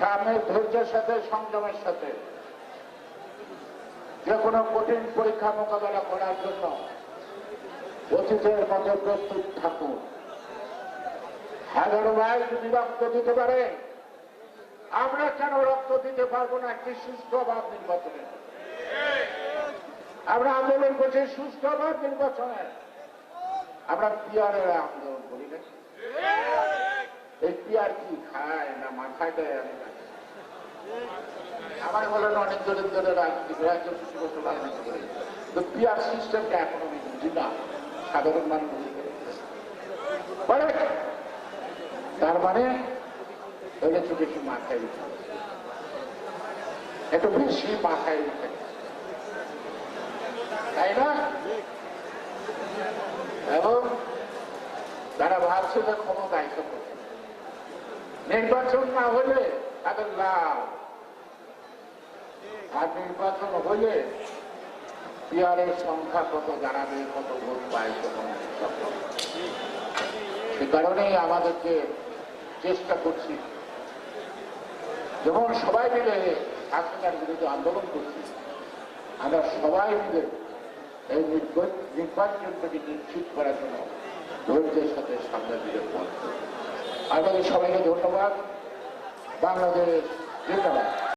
সামনের ধৈর্যের সাথে সংযমের সাথে। যে কোনো কঠিন পরীক্ষা মোকাবেলা করার জন্য অতীতের মতো প্রস্তুত থাকুন। হাজারো ভাই যদি রক্ত দিতে পারে, আমরা কেন রক্ত দিতে পারব না একটি সুস্থ অবাধ নির্বাচনে? আমরা আন্দোলন করছি সুস্থ অবাধ নির্বাচনে। আমরা পিয়ারের আন্দোলন করি না এই পিয়ার কি খায়? অনেক রাজনীতি একজন কিছু বছর করে। তো তার মানে এগুলো একটু মাথায় উঠে। একটু বেশি মাথায় উঠে তাই না? এবং তারা ভাবছে যে ক্ষমতায় করবে নির্বাচন না হলে তাদের লাভ আর নির্বাচন হলে পিয়ারের সংখ্যা কত দাঁড়াবে কত ভোট পায় সে কারণেই আমাদেরকে চেষ্টা করছি। যেমন সবাই মিলে হাসিনার বিরুদ্ধে আন্দোলন করছি, আমরা সবাই মিলে এই নির্বা- নির্বাচনটাকে নিশ্চিত করার জন্য ধৈর্যের সাথে সামনের দিকে পথ। আপনাদের সবাইকে ধন্যবাদ। বাংলাদেশ জিন্দাবাদ।